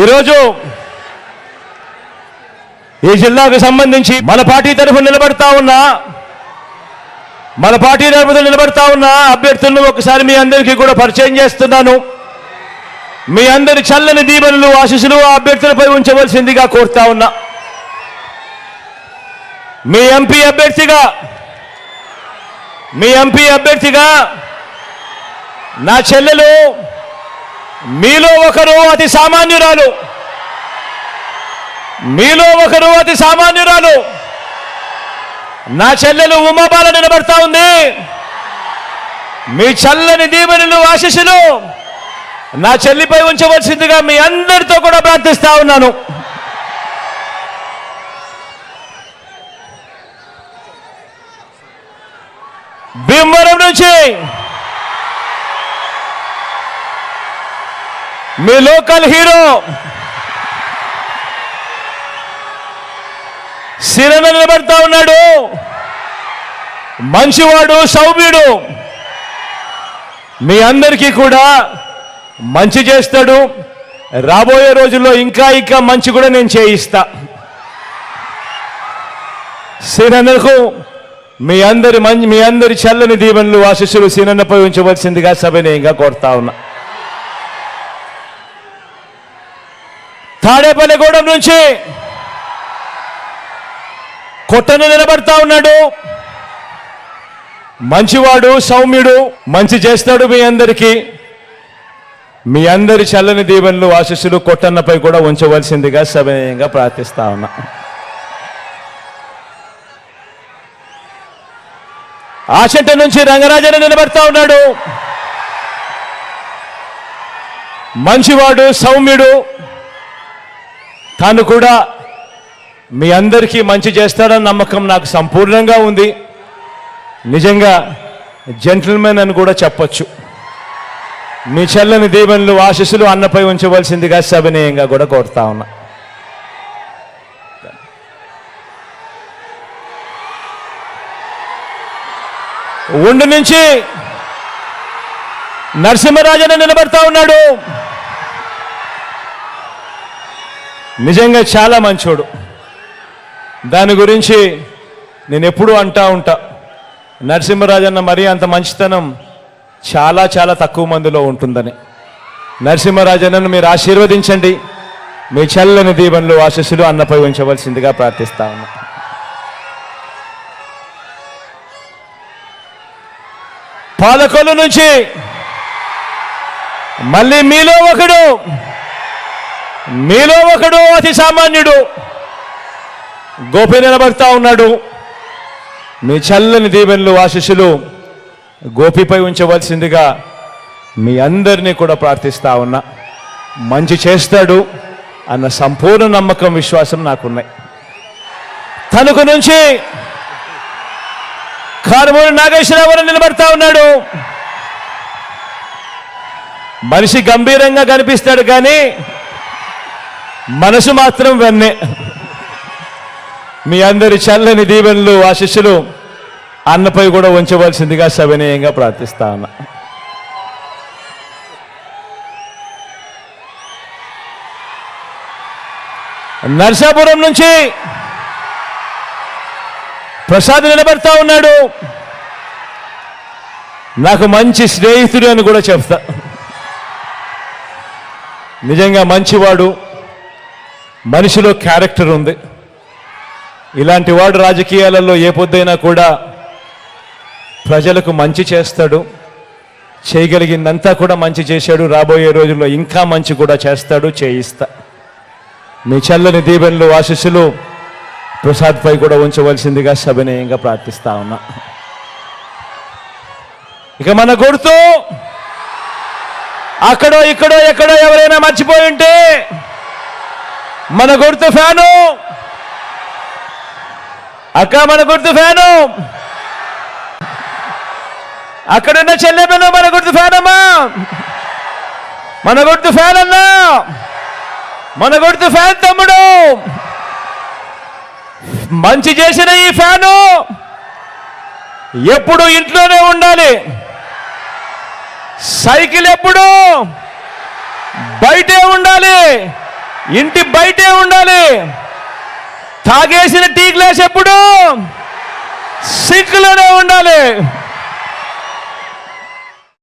ఈరోజు ఈ జిల్లాకు సంబంధించి మన పార్టీ తరఫు నిలబడతా ఉన్నా మన పార్టీ తరఫున నిలబడతా ఉన్న అభ్యర్థులను ఒకసారి మీ అందరికీ కూడా పరిచయం చేస్తున్నాను. మీ అందరి చల్లని దీవెనలు ఆశీస్సులు ఆ అభ్యర్థులపై ఉంచవలసిందిగా కోరుతా ఉన్నా. మీ ఎంపీ అభ్యర్థిగా మీ ఎంపీ అభ్యర్థిగా నా చెల్లెలు మీలో ఒకరు అతి సామాన్యురాలు. మీలో ఒకరు అతి సామాన్యురాలు. నా చెల్లెలు ఉమాబాల నిలబడతా ఉంది. మీ చల్లని దీవెనలు ఆశీస్సులు నా చెల్లిపై ఉంచవలసిందిగా మీ అందరితో కూడా ప్రార్థిస్తా ఉన్నాను. భీమవరం నుంచి మీ లోకల్ హీరో. సిరన నిలబడతా ఉన్నాడు. మంచివాడు సౌమ్యుడు. మీ అందరికీ కూడా మంచి చేస్తాడు. రాబోయే రోజుల్లో ఇంకా ఇంకా మంచి కూడా నేను చేయిస్తా. సిరన్నకు మీ అందరి మీ అందరి చల్లని దీవెనలు ఆశీస్సులు సినన్నపై ఉంచవలసిందిగా సవినయంగా కోరుతా ఉన్నా. తాడేపల్లిగూడెం నుంచి కొట్టను నిలబడతా ఉన్నాడు. మంచివాడు సౌమ్యుడు మంచి చేస్తాడు మీ అందరికీ. మీ అందరి చల్లని దీవెనలు ఆశీస్సులు కొట్టన్నపై కూడా ఉంచవలసిందిగా సవినయంగా ప్రార్థిస్తా ఉన్నా. ఆశంట నుంచి రంగరాజను నిలబడతా ఉన్నాడు. మంచివాడు సౌమ్యుడు తాను కూడా మీ అందరికీ మంచి చేస్తాడన్న నమ్మకం నాకు సంపూర్ణంగా ఉంది. నిజంగా జెంటిల్మెన్ అని కూడా చెప్పొచ్చు. మీ చెల్లని దీవెనలు ఆశీస్సులు అన్నపై ఉంచవలసిందిగా సవినయంగా కూడా కోరుతా ఉన్నా. ఉండి నుంచి నరసింహరాజన నిలబడతా ఉన్నాడు. నిజంగా చాలా మంచోడు. దాని గురించి నేను ఎప్పుడూ అంటా ఉంటా. నరసింహరాజన్న మరీ అంత మంచితనం చాలా చాలా తక్కువ మందిలో ఉంటుందని. నరసింహరాజన్నను మీరు ఆశీర్వదించండి. మీ చల్లని దీవెనలు ఆశస్సులు అన్నపై ఉంచవలసిందిగా ప్రార్థిస్తా ఉన్నా. పాలకొల్లు నుంచి మళ్ళీ మీలో ఒకడు. మీలో ఒకడు అతి సామాన్యుడు. గోపి నిలబడతా ఉన్నాడు. మీ చల్లని దీవెనలు ఆశీస్సులు గోపిపై ఉంచవలసిందిగా మీ అందరినీ కూడా ప్రార్థిస్తా ఉన్నా. మంచి చేస్తాడు అన్న సంపూర్ణ నమ్మకం విశ్వాసం నాకున్నాయి. తణుకు నుంచి కారుమూరి నాగేశ్వరరావు నిలబడతా ఉన్నాడు. మనిషి గంభీరంగా కనిపిస్తాడు కానీ మనసు మాత్రం వెన్నే. మీ అందరి చల్లని దీవెనలు ఆశిష్యులు అన్నపై కూడా ఉంచవలసిందిగా సవినయంగా ప్రార్థిస్తా ఉన్నా నర్సాపురం నుంచి ప్రసాద్ నిలబడతా ఉన్నాడు. నాకు మంచి స్నేహితుడు అని కూడా చెప్తా. నిజంగా మంచివాడు. మనిషిలో క్యారెక్టర్ ఉంది. ఇలాంటి వాడు రాజకీయాలలో ఏ పొద్దైనా కూడా ప్రజలకు మంచి చేస్తాడు. చేయగలిగిందంతా కూడా మంచి చేశాడు. రాబోయే రోజుల్లో ఇంకా మంచి కూడా చేస్తాడు చేయిస్తా. మీ చల్లని దీవెనలు ఆశీస్సులు ప్రసాద్పై కూడా ఉంచవలసిందిగా సవినయంగా ప్రార్థిస్తా ఉన్నా. ఇక మన గుర్తు అక్కడో ఇక్కడో ఎక్కడో ఎవరైనా మర్చిపోయి ఉంటే మన గుర్తు ఫ్యాను. అక్క మన గుర్తు ఫ్యాను. అక్కడున్న చెల్లెమ్మను మన గుర్తు ఫ్యాన్ అమ్మా మన గుర్తు ఫ్యాన్ అన్నా మన గుర్తు ఫ్యాన్ తమ్ముడు. మంచి చేసిన ఈ ఫ్యాను. ఎప్పుడు ఇంట్లోనే ఉండాలి. సైకిల్ ఎప్పుడు బయటే ఉండాలి. ఇంటి బయటే ఉండాలి. తాగేసిన టీ గ్లాస్ ఎప్పుడు సింక్లోనే ఉండాలి.